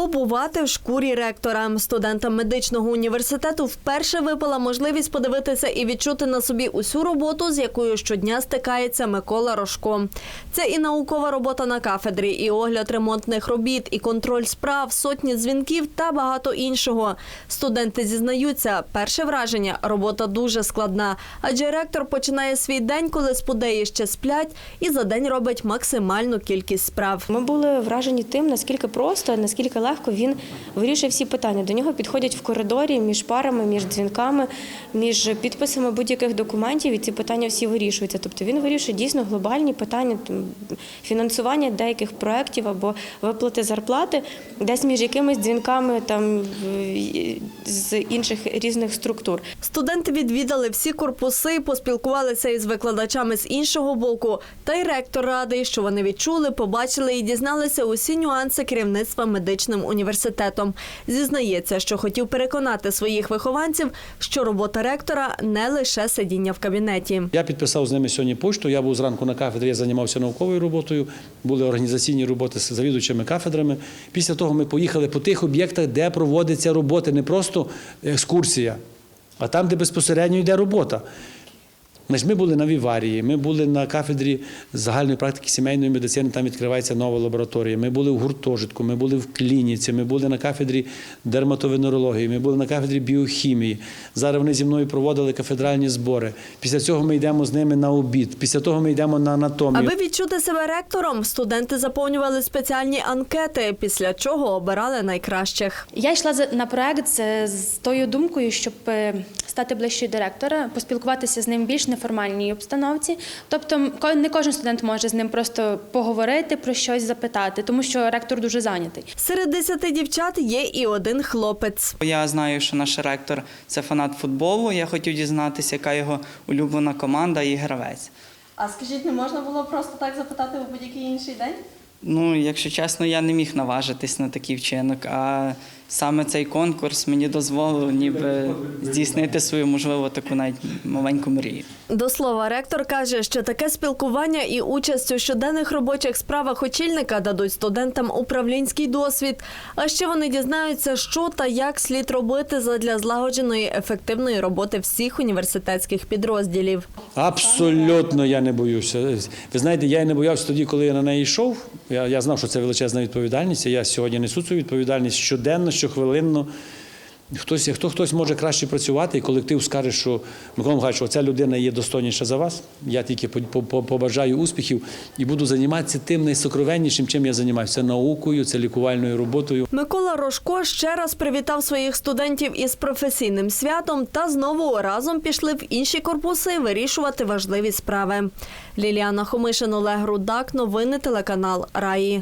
Побувати в шкурі ректора студентам медичного університету вперше випала можливість подивитися і відчути на собі усю роботу, з якою щодня стикається Микола Рожко. Це і наукова робота на кафедрі, і огляд ремонтних робіт, і контроль справ, сотні дзвінків та багато іншого. Студенти зізнаються, перше враження робота дуже складна, адже ректор починає свій день, коли спудеї ще сплять, і за день робить максимальну кількість справ. Ми були вражені тим, наскільки просто, наскільки легко він вирішує всі питання. До нього підходять в коридорі між парами, між дзвінками, між підписами будь-яких документів, і ці питання всі вирішуються. Тобто він вирішує дійсно глобальні питання фінансування деяких проєктів або виплати зарплати, десь між якимись дзвінками там з інших різних структур. Студенти відвідали всі корпуси, поспілкувалися із викладачами з іншого боку. Та й ректор радий, що вони відчули, побачили і дізналися усі нюанси керівництва медичним університетом. Зізнається, що хотів переконати своїх вихованців, що робота ректора не лише сидіння в кабінеті. Я підписав з ними сьогодні пошту. Я був зранку на кафедрі, я займався науковою роботою, були організаційні роботи з завідувачами кафедрами. Після того ми поїхали по тих об'єктах, де проводиться роботи, не просто екскурсія, а там, де безпосередньо йде робота. Значить, Ми були на Віварії, ми були на кафедрі загальної практики сімейної медицини, там відкривається нова лабораторія. Ми були в гуртожитку, ми були в клініці, ми були на кафедрі дерматовенерології, ми були на кафедрі біохімії. Зараз вони зі мною проводили кафедральні збори. Після цього ми йдемо з ними на обід. Після того ми йдемо на анатомію. Аби відчути себе ректором, студенти заповнювали спеціальні анкети, після чого обирали найкращих. Я йшла на проект з, з тою думкою, щоб е, стати ближчою директора, поспілкуватися з ним більш неформальній обстановці. Тобто, не кожен студент може з ним просто поговорити про щось запитати, тому що ректор дуже зайнятий. Серед десяти дівчат є і один хлопець. Я знаю, що наш ректор це фанат футболу. Я хотів дізнатися, яка його улюблена команда і гравець. А скажіть, не можна було просто так запитати у будь-який інший день? Ну, якщо чесно, я не міг наважитись на такий вчинок. А саме цей конкурс мені дозволив ніби здійснити свою, можливо, таку навіть маленьку мрію. До слова, ректор каже, що таке спілкування і участь у щоденних робочих справах очільника дадуть студентам управлінський досвід. А ще вони дізнаються, що та як слід робити задля злагодженої ефективної роботи всіх університетських підрозділів. Абсолютно я не боюся. Ви знаєте, я не боявся тоді, коли я на неї йшов. Я, я знав, що це величезна відповідальність. і Я сьогодні несу цю відповідальність щоденно, щохвилинно. Хтось, хто хтось може краще працювати, і колектив скаже, що Микола Михайлович, оця людина є достойніша за вас. Я тільки по- по- побажаю успіхів і буду займатися тим найсокровеннішим, чим я займаюся. Наукою, це лікувальною роботою. Микола Рожко ще раз привітав своїх студентів із професійним святом та знову разом пішли в інші корпуси вирішувати важливі справи. Ліліана Хомишин, Олег Рудак, новини телеканал Раї.